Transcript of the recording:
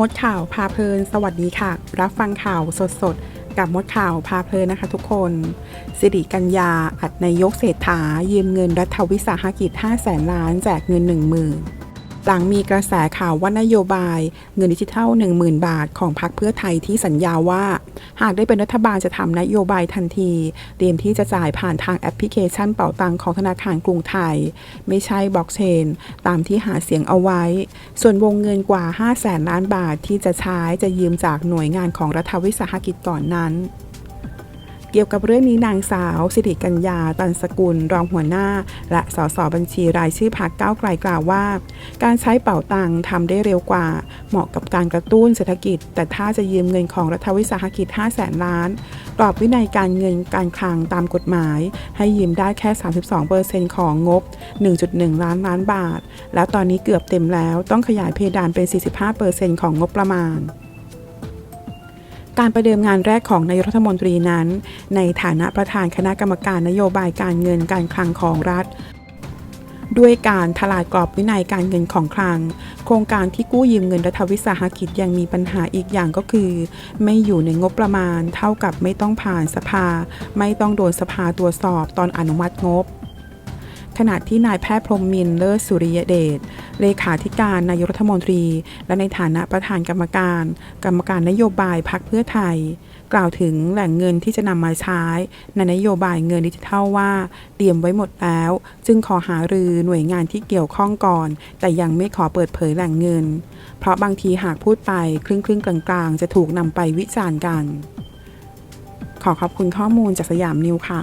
มดข่าวพาเพลิน สวัสดีค่ะ รับฟังข่าวสดๆกับมดข่าวพาเพลินนะคะทุกคน สิริกัญญาอัดนายกเศรษฐายืมเงินรัฐวิสาหกิจ5แสนล้านแจกเงิน 1 0,000 หลังมีกระแสข่าวว่านโยบายเงินดิจิทัล 10,000 บาทของพรรคเพื่อไทยที่สัญญาว่า หากได้เป็นรัฐบาลจะทำนโยบายทันที เตรียมที่จะจ่ายผ่านทางแอปพลิเคชันเป๋าตังของธนาคารกรุงไทย ไม่ใช่บล็อกเชน ตามที่หาเสียงเอาไว้ ส่วนวงเงินกว่า 5 0 0แสนล้านบาทที่จะใช้จะยืมจากหน่วยงานของรัฐวิสาหกิจก่อนนั้น กี่ยวกับเรื่องนี้นางสาว สิริกัญญา ตันสกุล รองหัวหน้า และสสบัญชีรายชื่อพักก้าวไกลกล่าวว่า การใช้เป๋าตังค์ทำได้เร็วกว่า เหมาะกับการกระตุ้นเศรษฐกิจ แต่ถ้าจะยืมเงินของรัฐวิสาหกิจ 5 0 0แสนล้าน กรอบวินัยการเงินการคลังตามกฎหมาย ให้ยืมได้แค่ 32%ของงบ 1.1 ล้านล้านบาท แล้วตอนนี้เกือบเต็มแล้วต้องขยายเพดานเป็น 45%ของงบประมาณ การประเดิมงานแรกของนายรัฐมนตรีนั้น ในฐานะประธานคณะกรรมการนโยบายการเงินการคลังของรัฐ ด้วยการทลายกรอบวินัยการเงินของคลัง โครงการที่กู้ยืมเงินรัฐวิสาหกิจยังมีปัญหาอีกอย่างก็คือ ไม่อยู่ในงบประมาณ เท่ากับไม่ต้องผ่านสภา ไม่ต้องโดนสภาตรวจสอบตอนอนุมัติงบ ขณะที่นายแพทย์พรมมินเลิศสุริยเดชเลขาธิการนายรัฐมนตรี และในฐานะประธานกรรมการ กรรมการนโยบายพักเพื่อไทย กล่าวถึงแหล่งเงินที่จะนำมาใช้ ในนโยบายเงินดิจิทัลว่า เตรียมไว้หมดแล้ว จึงขอหารือหน่วยงานที่เกี่ยวข้องก่อน แต่ยังไม่ขอเปิดเผยแหล่งเงิน เพราะบางทีหากพูดไปครึ่งครึ่งกลางๆ จะถูกนำไปวิจารณ์กัน ขอขอบคุณข้อมูลจากสยามนิวค่ะ